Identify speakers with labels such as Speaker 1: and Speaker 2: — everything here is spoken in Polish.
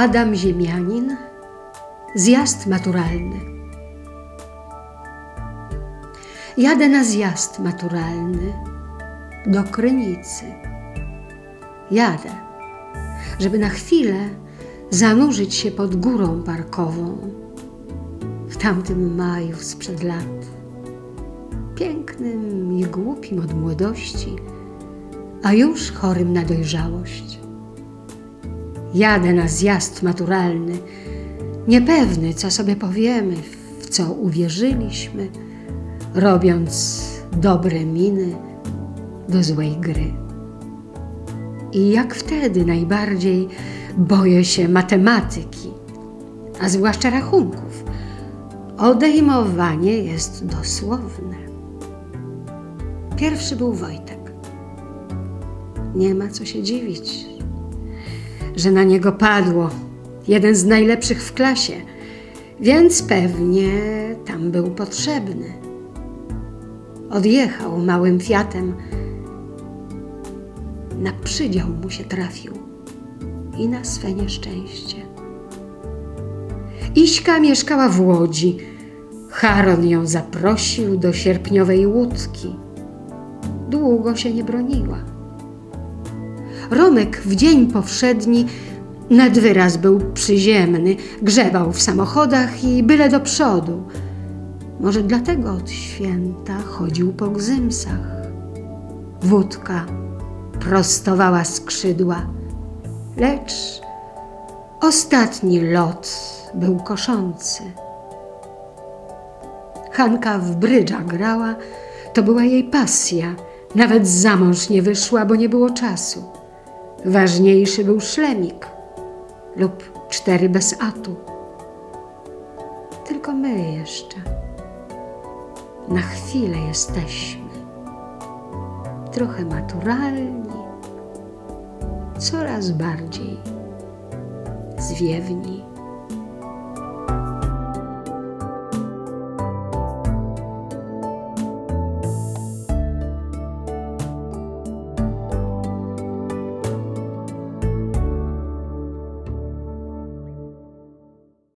Speaker 1: Adam Ziemianin, zjazd maturalny. Jadę na zjazd maturalny do Krynicy. Jadę, żeby na chwilę zanurzyć się pod górą parkową w tamtym maju sprzed lat. Pięknym i głupim od młodości, a już chorym na dojrzałość. Jadę na zjazd maturalny, niepewny, co sobie powiemy, w co uwierzyliśmy, robiąc dobre miny do złej gry. I jak wtedy najbardziej boję się matematyki, a zwłaszcza rachunków. Odejmowanie jest dosłowne. Pierwszy był Wojtek. Nie ma co się dziwić, że na niego padło jeden z najlepszych w klasie, więc pewnie tam był potrzebny. Odjechał małym Fiatem. Na przydział mu się trafił i na swe nieszczęście. Iśka mieszkała w Łodzi. Charon ją zaprosił do sierpniowej łódki. Długo się nie broniła. Romek w dzień powszedni nad wyraz był przyziemny, grzebał w samochodach i byle do przodu. Może dlatego od święta chodził po gzymsach. Wódka prostowała skrzydła, lecz ostatni lot był koszący. Hanka w brydża grała, to była jej pasja. Nawet za mąż nie wyszła, bo nie było czasu. Ważniejszy był szlemik lub cztery bez atu. Tylko my jeszcze na chwilę jesteśmy. Trochę maturalni, coraz bardziej zwiewni.